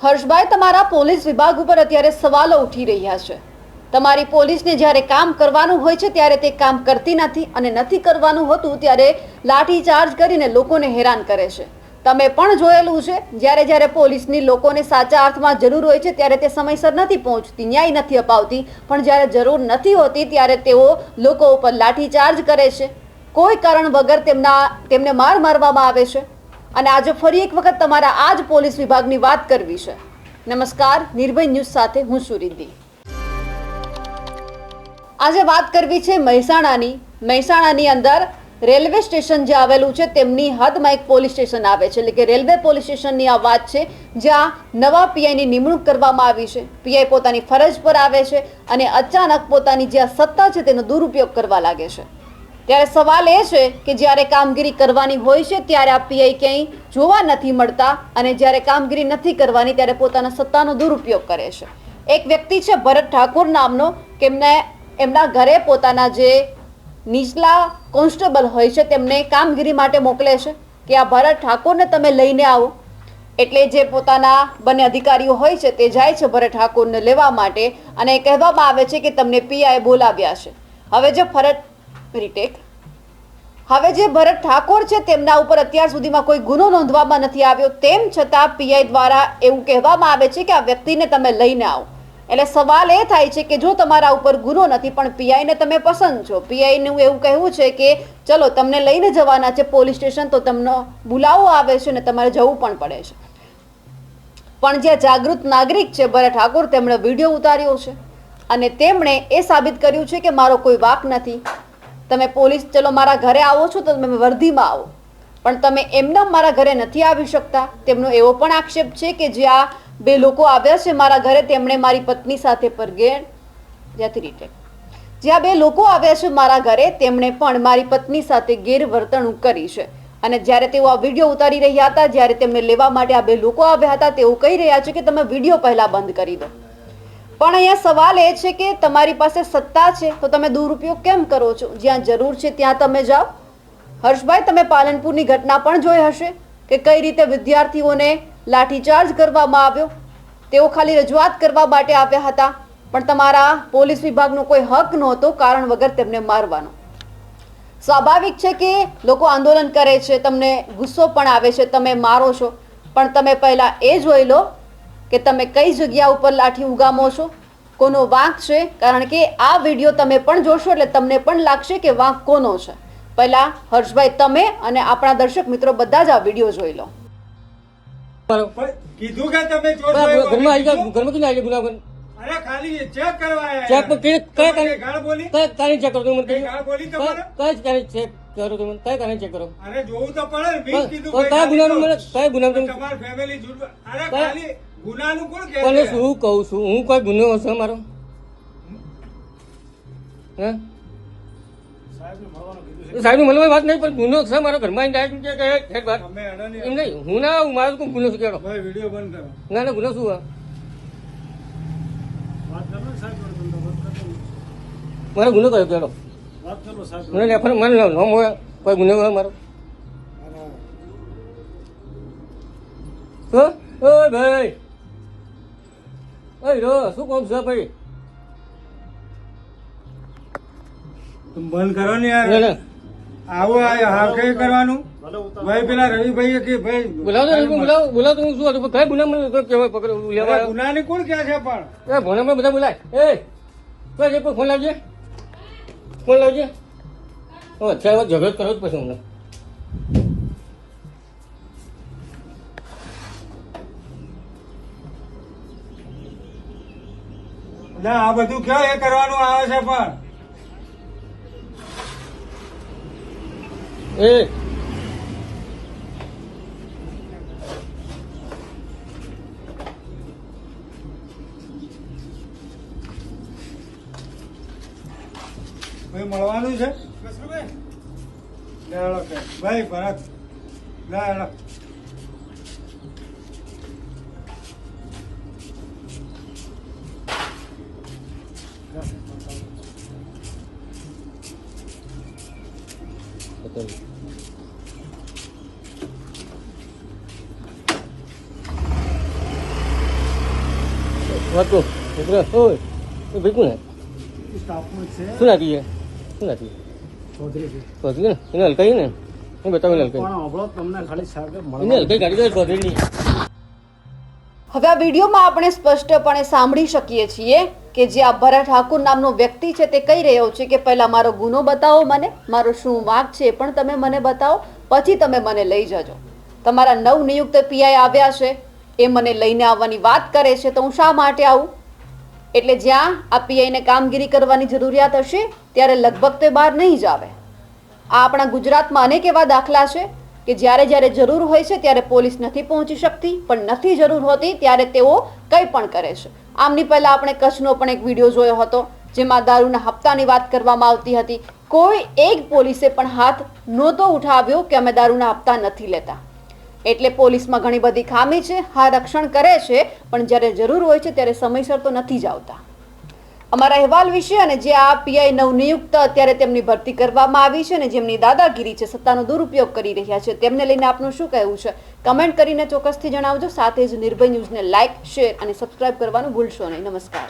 હર્ષભાઈ, તમારા પોલીસ વિભાગ ઉપર અત્યારે સવાલો ઉઠી રહ્યા છે. તમારી પોલીસને જ્યારે કામ કરવાનું હોય છે, ત્યારે તે કામ કરતી નથી અને નથી કરવાનું હોતું, ત્યારે લાઠીચાર્જ કરીને લોકોને હેરાન કરે છે. તમે પણ જોયેલું છે, જ્યારે જ્યારે પોલીસની લોકોને સાચા અર્થમાં જરૂર હોય છે, ત્યારે તે સમયસર નથી પહોંચતી, ન્યાય નથી અપાવતી, પણ જ્યારે જરૂર નથી હોતી, ત્યારે તેઓ લોકો ઉપર લાઠીચાર્જ કરે છે. કોઈ કારણ વગર તેમના, તેમને માર મારવામાં આવે છે. અને આજે ફરી એક વખત તમારા આ જ પોલીસ વિભાગની વાત કરવી છે. નમસ્કાર, નિર્ભય ન્યૂઝ સાથે હું સુરિદ્ધિ આજે વાત કરવી છે મહેસાણાની. મહેસાણાની અંદર રેલવે સ્ટેશન જે આવેલું છે તેમની હદમાં એક પોલીસ સ્ટેશન આવે છે. એટલે કે રેલવે પોલીસ સ્ટેશનની આ વાત છે, જ્યાં નવા પીઆઈની નિમણૂક કરવામાં આવી છે. પીઆઈ પોતાની ફરજ પર આવે છે અને અચાનક પોતાની જે સત્તા છે તેનો દુરુપયોગ કરવા લાગે છે. ત્યારે સવાલ એ છે કે જ્યારે કામગીરી કરવાની હોય છે, ત્યારે આ પીઆઈ ક્યાંય જોવા નથી મળતા અને જ્યારે કામગીરી નથી કરવાની, ત્યારે પોતાના સત્તાનો દુરુપયોગ કરે છે. એક વ્યક્તિ છે, ભરત ઠાકોર નામનો કે એમને એમના ઘરે પોતાના જે નીચલા કોન્સ્ટેબલ હોય છે, તેમને કામગીરી માટે મોકલે છે કે આ ભરત ઠાકોરને તમે લઈને આવો. એટલે જે પોતાના બંને અધિકારીઓ હોય છે, તે જાય છે ભરત ઠાકોરને લેવા માટે અને કહેવામાં આવે છે કે તમને પીઆઈ બોલાવ્યા છે. હવે જે ભરત રીટેક હવે જે ભરત ઠાકોર છે, તેમના ઉપર અત્યાર સુધીમાં કોઈ ગુનો નોંધવામાં નથી આવ્યો. તેમ છતાં પીઆઈ દ્વારા એવું કહેવામાં આવે છે કે આ વ્યક્તિને તમે લઈને આવો. એટલે સવાલ એ થાય છે કે જો તમારા ઉપર ગુનો નથી, પણ પીઆઈને તમે પસંદ છો. પીઆઈનું એવું કહેવું છે કે, ચલો, તમને લઈને જવાના છે પોલીસ સ્ટેશન, તો તમને બોલાવો આવે છે ને તમારે જવું પણ પડે છે. પણ જે જાગૃત નાગરિક છે ભરત ઠાકોર, તેમણે વીડિયો ઉતાર્યો છે. અને તેમણે એ સાબિત કર્યું છે કે મારો કોઈ વાક નથી. તમે પોલીસ, ચલો મારા ઘરે આવો છો તો તમે વર્ધીમાં આવો. પણ તમે એમના મારા ઘરે નથી આવી શકતા. તેમનો એવો પણ આક્ષેપ છે કે જ્યાં બે લોકો આવ્યા છે મારા ઘરે, તેમણે મારી પત્ની સાથે પરગેણ જ્યાંથી રીટેક જ્યાં બે લોકો આવ્યા છે મારા ઘરે, તેમણે પણ મારી પત્ની સાથે ગેરવર્તણૂક કરી છે. અને જ્યારે તેઓ આ વીડિયો ઉતારી રહ્યા હતા, જ્યારે તેમને લેવા માટે આ બે લોકો આવ્યા હતા, તેઓ કહી રહ્યા છે કે તમે વીડિયો પહેલાં બંધ કરી દો. પણ અહીંયા સવાલ એ છે કે તમારી પાસે સત્તા છે, તો તમે દુરુપયોગ કેમ કરો છો? જ્યાં જરૂર છે ત્યાં તમે જાઓ. હર્ષભાઈ, તમે પાલનપુરની ઘટના પણ જોઈ હશે કે કઈ રીતે વિદ્યાર્થીઓને લાઠીચાર્જ કરવામાં આવ્યો. તેઓ ખાલી રજૂઆત કરવા માટે આવ્યા હતા, પણ તમારા પોલીસ વિભાગનો કોઈ હક નહોતો કારણ વગર તેમને મારવાનો. સ્વાભાવિક છે કે લોકો આંદોલન કરે છે, તમને ગુસ્સો પણ આવે છે, તમે મારો છો. પણ તમે પહેલાં એ જોઈ લો કે તમે કઈ જગ્યા ઉપર લાઠી ઉગામો છો? કોનો વાંક છે? કારણ કે આ વીડિયો તમે પણ જોશો એટલે તમને પણ લાગશે કે વાંક કોનો છે. પહેલા હર્ષભાઈ તમે અને આપણા દર્શક મિત્રો બધા જ આ વીડિયો જોઈ લો. કીધું કે તમે બરાબર, ઘરમાં આવી ગયા ઘરમાં કેમ આવી ગયા અરે ખાલી ચેક કરવા ચેક કઈ- કઈ ચેક મને કઈ ચેક કરો તમે કઈ કારણે ચેક કરો? અરે જોવું તો પડે મેં કીધું કઈ ગુનાનું. મને- કયા ગુનાનું તમે- તમારી ફેમિલી અરે ખાલી ગુનાનું કોણ કહે પણ શું કહું છું હું કોઈ ગુનો હશે મારો? હે? સાહેબ મળવાની વાત નહીં પણ ગુનો છે મારો ઘરમાં આવીને direct કે કે. એમ નહીં હું ના મારો કોઈ ગુનો શું કેળો. વીડિયો બંધ કરો. ના ના ગુનો શું? મારો ગુનો કયો સાહેબ મને રેફર મને નામ હોય કોઈ ગુનો હોય મારો? શું ઓય ભાઈ. ઓય રો શું કોમ છે ભાઈ? બંધ કરો ને યાર. આવો આ હા કઈ કરવાનું? ભાઈ પેલા રવિભાઈ કે ભાઈ બોલાવો બોલાવો બોલાવો તો હું શું હતું કઈ ગુના મને તો કહેવાય પકડ લેવા ગુના ને કોણ કહે છે પણ? એ ભોનામાં બધા બોલાય. એ કોઈ ફોન લાવજે. ફોન લાવજે. ઓ અત્યારે ઝઘડો કરો જ પછી હમણાં. ના આ બધું ક્યાં એ કરવાનું આવે છે પણ? એ ભાઈ મળવાનું છે. ભાઈ ભરત લે. બતાવી. વાત એટલે ઓય હે? શું નાખી છે શું નાખી એને હલકાઈ ને? એ બતાવો એને હલકાઈ એને હલકાઈ કાઢી દો ચૌધરીની હવે આ વિડીયોમાં આપણે સ્પષ્ટપણે સાંભળી શકીએ છીએ કે જે આ ભરત ઠાકુર નામનો વ્યક્તિ છે તે કહી રહ્યો છે કે પહેલા મારો ગુનો બતાવો મને મારો શું વાંક છે એ પણ તમે મને બતાવો પછી તમે મને લઈ જજો. તમારા નવનિયુક્ત પીઆઈ આવ્યા છે એ મને લઈને આવવાની વાત કરે છે તો હું શા માટે આવું? એટલે જ્યાં આ પીઆઈને કામગીરી કરવાની જરૂરિયાત હશે, ત્યારે લગભગ તે બહાર નહીં જ આવે. આ આપણા ગુજરાતમાં અનેક એવા દાખલા છે કે જ્યારે જ્યારે જરૂર હોય છે ત્યારે પોલીસ નથી પહોંચી શકતી, પણ નથી જરૂર હોતી ત્યારે તેઓ કંઈ પણ કરે છે. આમની પહેલા આપણે કચ્છનો પણ એક વીડિયો જોયો હતો, જેમાં દારૂના હપ્તાની વાત કરવામાં આવતી હતી. કોઈ એક પોલીસે પણ હાથ નહોતો ઉઠાવ્યો કે અમે દારૂના હપ્તા નથી લેતા. એટલે પોલીસમાં ઘણી બધી ખામી છે, હા રક્ષણ કરે છે, પણ જ્યારે જરૂર હોય છે ત્યારે સમયસર તો નથી જ આવતા. અમારા અહેવાલ વિશે અને જે આ પીઆઈ નવનિયુક્ત અત્યારે તેમની ભરતી કરવામાં આવી છે અને જેમની દાદાગીરી છે, સત્તાનો દુરુપયોગ કરી રહ્યા છે, તેમને લઈને આપનું શું કહેવું છે? કમેન્ટ કરીને ચોક્કસથી જણાવજો, સાથે જ નિર્ભય ન્યૂઝને લાઇક શેર અને સબસ્ક્રાઇબ કરવાનું ભૂલશો નહીં. નમસ્કાર.